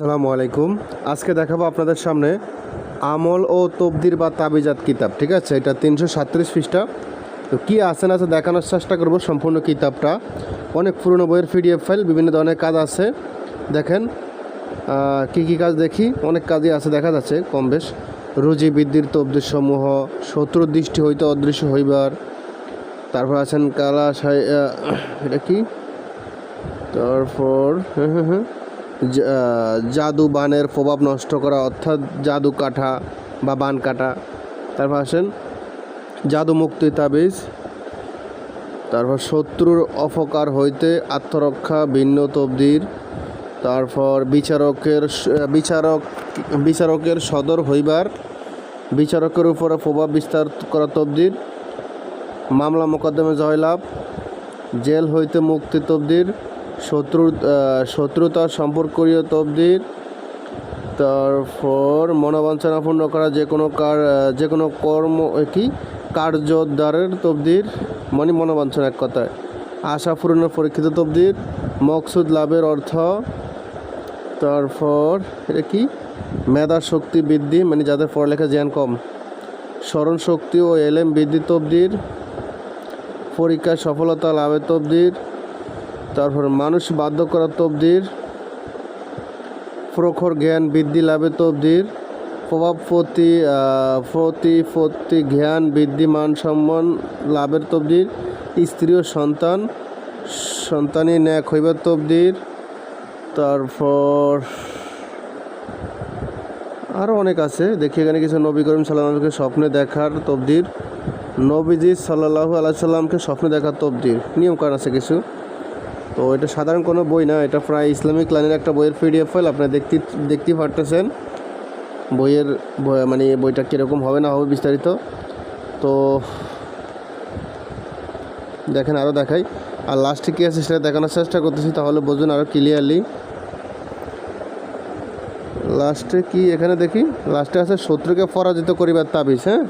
সালামু আলাইকুম। আজকে দেখাবো আপনাদের সামনে আমল ও তবদির বা তাবিজাত কিতাব, ঠিক আছে? এটা তিনশো সাতত্রিশ পৃষ্ঠা। তো কী আছে না আছে দেখানোর চেষ্টা করব সম্পূর্ণ কিতাবটা। অনেক পুরনো বইয়ের পিডিএফ ফাইল, বিভিন্ন ধরনের কাজ আছে। দেখেন কি কি কাজ দেখি? অনেক কাজই আছে, দেখা যাচ্ছে কম বেশ। রুজি, বৃদ্ধির তবদির সমূহ শত্রুর দৃষ্টি হইতে অদৃশ্য হইবার। তারপর আছেন কালা সাই এটা কি? তারপর হ্যাঁ হ্যাঁ হ্যাঁ। জাদু বানের প্রভাব নষ্ট করা, অর্থাৎ জাদু কাঠা বা বান কাটা। তারপর আসেন, জাদু মুক্তি তাবিজ। তারপর শত্রুর অপকার হইতে আত্মরক্ষা, ভিন্ন তবদির। তারপর বিচারকের বিচারক, বিচারকের সদর হইবার, বিচারকের উপরে প্রভাব বিস্তার করা তবদির। মামলা মোকদ্দমে জয়লাভ। জেল হইতে মুক্তি তবদির। শত্রু আহ, শত্রুতা সম্পর্কীয় তবদির। তারপর মনোবাঞ্ছনা পূর্ণ করা যে কোনো কার যে কোনো কর্ম কি? কার্যোদ্ধারের তবদির। মানে মনোবাঞ্ছনা এক কথায়। আশা পূরণের পরীক্ষিত তবদির। মকসুদ লাভের অর্থ। তারপর এটা কি? মেধা শক্তি বৃদ্ধি মানে যাদের পড়ালেখা জ্ঞান কম। স্মরণ শক্তি ও এলেম বৃদ্ধি তবদির। পরীক্ষায় সফলতা লাভের তবদির। তারপর মানুষ বাধ্য করা তবদির, প্রখর জ্ঞান বৃদ্ধি লাভের তবদির প্রভাব প্রতি প্রতিপত্তি জ্ঞান বৃদ্ধি মান সম্মান লাভের তবদির, স্ত্রী ও সন্তান, সন্তানই ন্যাক হইবার তবদির, তারপর আরও অনেক আছে। দেখি এখানে কিছু নবী করিম সাল্লামকে স্বপ্নে দেখার তবদির, নবীজি সাল্লাহু আলাইসাল্লামকে স্বপ্নে দেখার তবদির। নিয়মকানুন আছে কিছু। তো এটা সাধারণ কোনো বই না, এটা প্রায় ইসলামিক লাইনের একটা বইয়ের পিডিএফ ফাইল আপনারা দেখতে দেখতেই পারতেছেন বইয়ের বই- মানে বইটা কীরকম হবে না হবে বিস্তারিত। তো দেখেন আরও দেখাই। আর লাস্টে কী আছে সেটা দেখানোর চেষ্টা করতেছি, তাহলে বুঝুন আরও ক্লিয়ারলি লাস্টে কি, এখানে দেখি। লাস্টে আছে, শত্রুকে পরাজিত করিবার তাবিজ হ্যাঁ?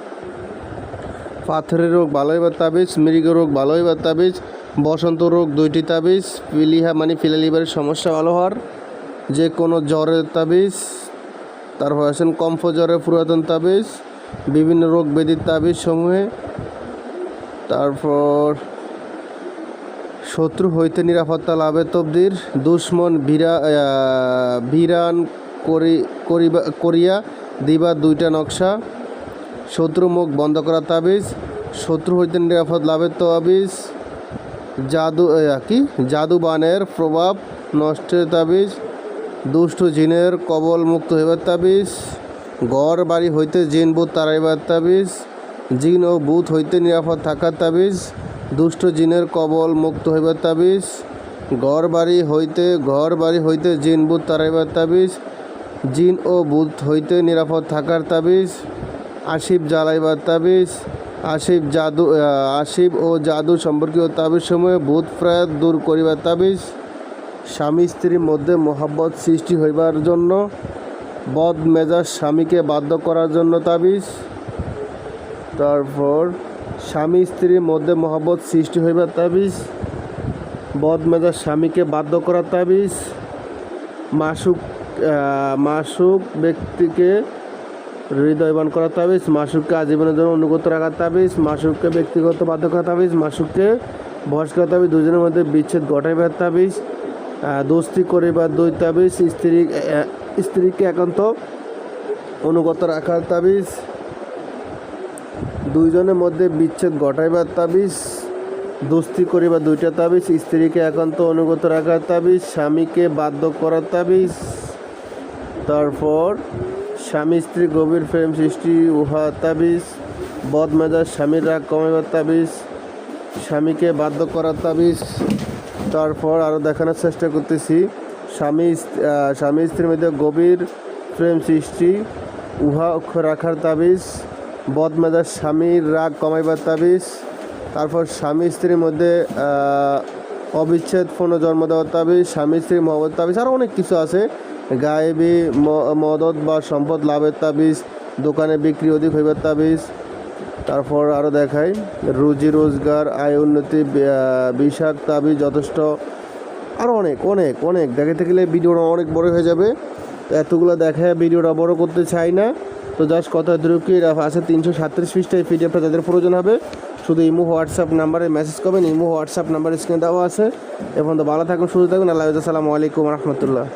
পাথরের রোগ ভালো হইবার তাবিজ মৃগ রোগ ভালো হইবার তাবিজ, বসন্ত রোগ দুইটি তাবিজ পিলিহা মানে ফিলালিভারের সমস্যা ভালো হওয়ার যে কোনো জ্বরের তাবিজ তারপর আছেন কম্ফ জ্বরের পুরাতন তাবিজ, বিভিন্ন রোগ ব্যাধির তাবিজ সমূহে, তারপর শত্রু হইতে নিরাপত্তা লাভের তবদির, দুশ্মন বিরা বিরান করি, করিবা, করিয়া দিবা দুইটা নকশা। শত্রু মুখ বন্ধ করার তাবিজ, শত্রু হইতে নিরাপদ লাভের তাবিজ, জাদু কি? জাদুবানের প্রভাব, নষ্টের তাবিজ, দুষ্ট জিনের কবল মুক্ত হইবার তাবিজ, গড় বাড়ি হইতে জিন বুথ তাড়াইবার তাবিজ, জিন ও বুথ হইতে নিরাপদ থাকার তাবিজ, দুষ্ট জিনের কবল মুক্ত হইবার তাবিজ ঘর বাড়ি হইতে ঘর বাড়ি হইতে জিন বুথ তাড়াইবার তাবিজ, জিন ও বুথ হইতে নিরাপদ থাকার তাবিজ আশিব জ্বালাইবার তাবিজ আশিব জাদু আশিব ও জাদু সম্পর্কীয় তাবিজ সময়ে ভূত প্রায় দূর করিবার তাবিজ, স্বামী স্ত্রীর মধ্যে মহাব্বত সৃষ্টি হইবার জন্য, বদ মেজাজ স্বামীকে বাধ্য করার জন্য তাবিজ। তারপর স্বামী স্ত্রীর মধ্যে মহাব্বত সৃষ্টি হইবার তাবিজ, বদ মেজাজ স্বামীকে বাধ্য করার তাবিজ। মাসুক মাসুক ব্যক্তিকে হৃদয়বান করার তাবিজ, মাসুককে আজীবনের জন্য অনুগত রাখার তাবিজ, মাসুককে ব্যক্তিগত বাধ্য করার তাবিজ, মাসুককে বয়স করার তাবিজ, দুজনের মধ্যে বিচ্ছেদ ঘটাইবার তাবিজ দোস্তি করিবার দুই তাবিজ, স্ত্রী স্ত্রীকে একান্ত অনুগত রাখার তাবিজ, দুইজনের মধ্যে বিচ্ছেদ ঘটাইবার তাবিজ, দোস্তি করিবার দুইটা তাবিজ, স্ত্রীকে একান্ত অনুগত রাখার তাবিজ, স্বামীকে বাধ্য করার তাবিজ, তারপর স্বামী স্ত্রী গভীর প্রেম সৃষ্টি, উহা তাবিজ। বদমেজাজ স্বামীর রাগ কমাইবার তাবিজ। স্বামীকে বাধ্য করার তাবিজ। তারপর আরও দেখানোর চেষ্টা করতেছি। স্বামী স্বামী স্ত্রীর মধ্যে গভীর প্রেম সৃষ্টি, উহা অক্ষর রাখার তাবিজ। বদমেজাজ স্বামীর রাগ কমাইবার তাবিজ। তারপর স্বামী স্ত্রীর মধ্যে অবিচ্ছেদ জন্ম দেওয়ার তাবিজ। স্বামী স্ত্রী মহব্বত তাবিজ। আরও অনেক কিছু আছে। গায়েবী মদত বা সম্পদ লাভের তাবিজ, দোকানে বিক্রি অধিক হইবার তাবিজ। তারপর আরও দেখাই, রুজি রোজগার, আয় উন্নতি বিষাক তাবিজ যথেষ্ট। আরও অনেক অনেক অনেক। দেখাতে গেলে ভিডিওটা অনেক বড় হয়ে যাবে। এতগুলো দেখায় ভিডিওটা বড় করতে চাই না। তো জাস্ট কথা দ্রুকি আছে তিনশো সাতত্রিশ পৃষ্ঠায় পিডিএফটা যাদের প্রয়োজন হবে, শুধু ইমো, হোয়াটসঅ্যাপ নাম্বারে মেসেজ করবেন। ইমো, হোয়াটসঅ্যাপ নাম্বার স্ক্রিনে দেওয়া আছে। এখন তো ভালো থাকুন, সুস্থ থাকুন। আল্লাহ আসসালামু আলাইকুম রহমতুল্লাহ।